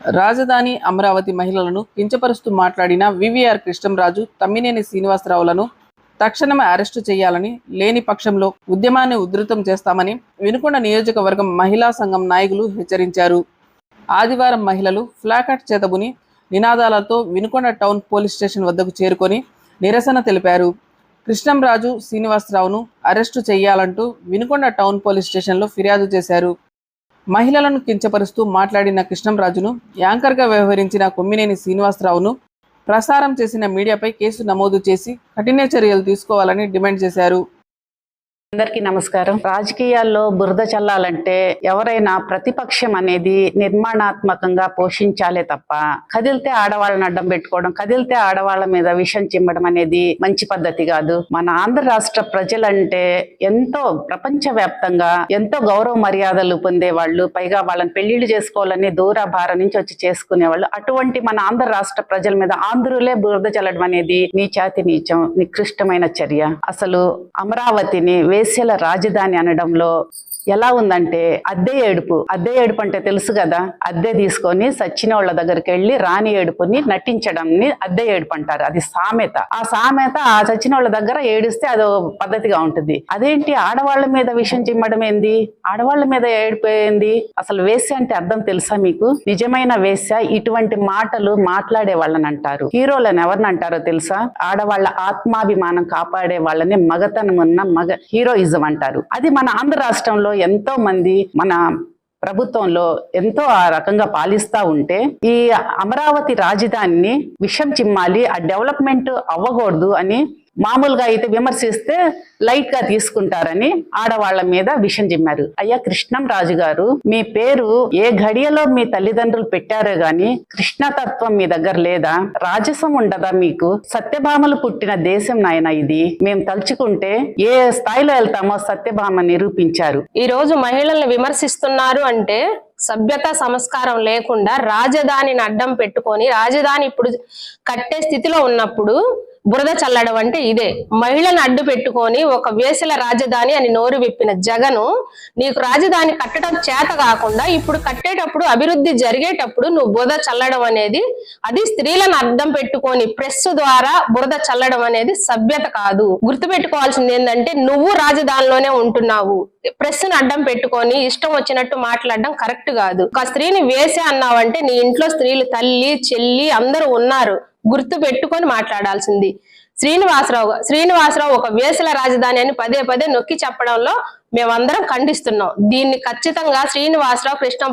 రాజధాని అమరావతి మహిళలను కించపరుస్తూ మాట్లాడిన వివిఆర్ కృష్ణంరాజు తమ్మినేని శ్రీనివాసరావులను తక్షణమే అరెస్టు చేయాలని లేని పక్షంలో ఉద్యమాన్ని ఉధృతం చేస్తామని వినుకొండ నియోజకవర్గం మహిళా సంఘం నాయకులు హెచ్చరించారు. ఆదివారం మహిళలు ఫ్లాకాట్ చేతబుని నినాదాలతో వినుకొండ టౌన్ పోలీస్ స్టేషన్ వద్దకు చేరుకొని నిరసన తెలిపారు. కృష్ణంరాజు శ్రీనివాసరావును అరెస్టు చేయాలంటూ వినుకొండ టౌన్ పోలీస్ స్టేషన్లో ఫిర్యాదు చేశారు. మహిళలను కించపరుస్తూ మాట్లాడిన కృష్ణంరాజును యాంకర్గా వ్యవహరించిన కొమ్మినేని శ్రీనివాసరావును ప్రసారం చేసిన మీడియాపై కేసు నమోదు చేసి కఠిన చర్యలు తీసుకోవాలని డిమాండ్ చేశారు. అందరికీ నమస్కారం. రాజకీయాల్లో బురద చల్లాలంటే ఎవరైనా ప్రతిపక్షం అనేది నిర్మాణాత్మకంగా పోషించాలే తప్ప కదిలితే ఆడవాళ్ళని అడ్డం పెట్టుకోవడం కదిలితే ఆడవాళ్ళ మీద విషం చిమ్మడం అనేది మంచి పద్ధతి కాదు. మన ఆంధ్ర రాష్ట్ర ప్రజలంటే ఎంతో ప్రపంచ వ్యాప్తంగా ఎంతో గౌరవ మర్యాదలు పొందేవాళ్ళు పైగా వాళ్ళని పెళ్ళిళ్ళు చేసుకోవాలని దూర భారం నుంచి వచ్చి చేసుకునేవాళ్ళు. అటువంటి మన ఆంధ్ర రాష్ట్ర ప్రజల మీద ఆంధ్రులే బురద చల్లడం అనేది నీచాతి నీచం నికృష్టమైన చర్య. అసలు అమరావతిని వేశ్యల రాజధాని అనడంలో ఎలా ఉందంటే అద్దె ఏడుపు. అద్దె ఏడుపు అంటే తెలుసు కదా? అద్దె తీసుకొని సచ్చిన వాళ్ళ దగ్గరికి వెళ్ళి రాని ఏడుపుని నటించడంని అద్దె ఏడుపు అంటారు. అది సామెత. ఆ సామెత ఆ చచ్చిన వాళ్ళ దగ్గర ఏడిస్తే అది పద్ధతిగా ఉంటుంది. అదేంటి? ఆడవాళ్ళ మీద విషయం చిమ్మడం ఏంది? ఆడవాళ్ళ మీద ఏడిపోయింది అసలు వేస్య అంటే అర్థం తెలుసా మీకు? నిజమైన వేస్య ఇటువంటి మాటలు మాట్లాడే వాళ్ళని అంటారు. హీరోలను ఎవరిని అంటారో తెలుసా? ఆడవాళ్ళ ఆత్మాభిమానం కాపాడే వాళ్ళని మగతనం ఉన్న మగ హీరోయిజం అంటారు. అది మన ఆంధ్ర రాష్ట్రంలో ఎంతో మంది మన ప్రభుత్వంలో ఎంతో ఆ రకంగా పాలిస్తా ఉంటే ఈ అమరావతి రాజధానిని విషం చిమ్మాలి ఆ డెవలప్మెంట్ అవ్వకూడదు అని మామూలుగా అయితే విమర్శిస్తే లైట్గా తీసుకుంటారని ఆడవాళ్ళ మీద విషం చిమ్మారు అయ్యా కృష్ణం రాజు గారు మీ పేరు ఏ ఘడియలో మీ తల్లిదండ్రులు పెట్టారో గాని కృష్ణతత్వం మీ దగ్గర లేదా? రాజసం ఉండదా మీకు? సత్యభామలు పుట్టిన దేశం నాయన ఇది. మేము తలుచుకుంటే ఏ స్థాయిలో వెళ్తామో సత్యభామ నిరూపించారు. ఈ రోజు మహిళల్ని విమర్శిస్తున్నారు అంటే సభ్యత సంస్కారం లేకుండా రాజధానిని అడ్డం పెట్టుకొని రాజధాని ఇప్పుడు కట్టే స్థితిలో ఉన్నప్పుడు బురద చల్లడం అంటే ఇదే. మహిళను అడ్డు పెట్టుకొని ఒక వేసల రాజధాని అని నోరు విప్పిన జగను నీకు రాజధాని కట్టడం చేత కాకుండా ఇప్పుడు కట్టేటప్పుడు అభివృద్ధి జరిగేటప్పుడు నువ్వు బురద చల్లడం అనేది అది స్త్రీలను అర్థం పెట్టుకొని ప్రెస్ ద్వారా బురద చల్లడం అనేది సభ్యత కాదు. గుర్తుపెట్టుకోవాల్సింది ఏంటంటే నువ్వు రాజధానిలోనే ఉంటున్నావు. ప్రెస్ను అడ్డం పెట్టుకొని ఇష్టం వచ్చినట్టు మాట్లాడడం కరెక్ట్ కాదు. ఒక స్త్రీని వేసే అన్నావంటే నీ ఇంట్లో స్త్రీలు తల్లి చెల్లి అందరూ ఉన్నారు. గుర్తు పెట్టుకొని మాట్లాడాల్సింది. శ్రీనివాసరావు శ్రీనివాసరావు ఒక వేసల రాజధాని అని పదే పదే నొక్కి చెప్పడంలో మేమందరం ఖండిస్తున్నాం. దీన్ని ఖచ్చితంగా శ్రీనివాసరావు కృష్ణ